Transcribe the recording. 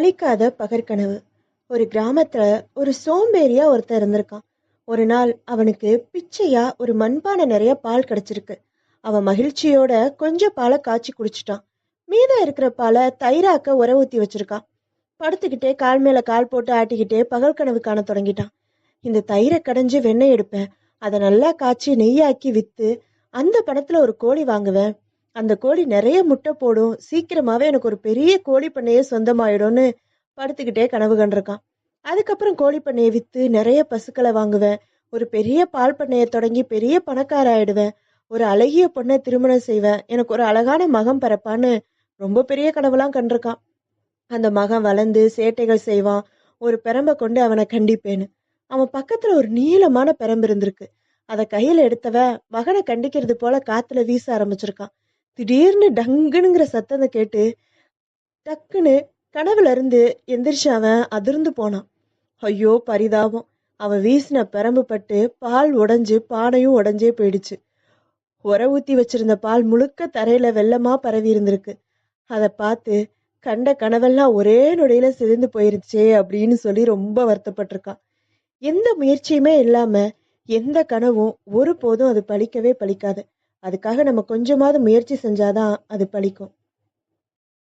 அழிக்காத பகற்கனவு. ஒரு கிராமத்துல ஒரு சோம்பேறியா ஒருத்தன் இருந்திருக்கான். ஒரு நாள் அவனுக்கு பிச்சையா ஒரு மண்பானை நிறைய பால் கிடைச்சிருக்கு. அவன் மகிழ்ச்சியோட கொஞ்சம் பாலை காய்ச்சி குடிச்சிட்டான். மீதம் இருக்கிற பாலை தயிராக்க உர ஊத்தி வச்சிருக்கான். படுத்துக்கிட்டே கால் மேல கால் போட்டு ஆட்டிக்கிட்டே பகல் கனவு காண தொடங்கிட்டான். இந்த தயிரை கடைஞ்சு வெண்ணெய் எடுப்பேன். அதை நல்லா காய்ச்சி நெய்யாக்கி வித்து அந்த பணத்துல ஒரு கோழி வாங்குவேன். அந்த கோழி நிறைய முட்டை போடும். சீக்கிரமாவே எனக்கு ஒரு பெரிய கோழி பண்ணையே சொந்தமாயிடும்னு படுத்துக்கிட்டே கனவு கண்டிருக்கான். அதுக்கப்புறம் கோழி பண்ணையை வித்து நிறைய பசுக்களை வாங்குவேன். ஒரு பெரிய பால் பண்ணையை தொடங்கி பெரிய பணக்கார ஆயிடுவேன் ஒரு அழகிய பொண்ணை திருமணம் செய்வேன். எனக்கு ஒரு அழகான மகன் பிறப்பான்னு ரொம்ப பெரிய கனவுலாம் கண்டிருக்கான். அந்த மகன் வளர்ந்து சேட்டைகள் செய்வான். ஒரு பெரம்பை கொண்டு அவனை கண்டிப்பேன்னு. அவன் பக்கத்துல ஒரு நீளமான பெரம்பு இருந்திருக்கு. அதை கையில எடுத்தவன் மகனை கண்டிக்கிறது போல காத்துல வீச ஆரம்பிச்சிருக்கான். திடீர்னு டங்குனுங்கிற சத்தத்தை கேட்டு டக்குன்னு கனவுல இருந்து எந்திரிச்சு அவன் அதிர்ந்து போனான். ஐயோ பரிதாபம். அவன் வீசின பெரம்பு பட்டு பால் உடஞ்சு பானையும் உடஞ்சே போயிடுச்சு. உர ஊத்தி வச்சிருந்த பால் முழுக்க தரையில வெள்ளமா பரவி இருந்திருக்கு. அதை பார்த்து கண்ட கனவெல்லாம் ஒரே நொடியில சிதைந்து போயிருச்சே அப்படின்னு சொல்லி ரொம்ப வருத்தப்பட்டிருக்கான் எந்த முயற்சியுமே இல்லாம எந்த கனவும் ஒருபோதும் அது பலிக்கவே பழிக்காது. அதுக்காக நம்ம கொஞ்சமாவது முயற்சி செஞ்சாதான் அது பழிக்கும்.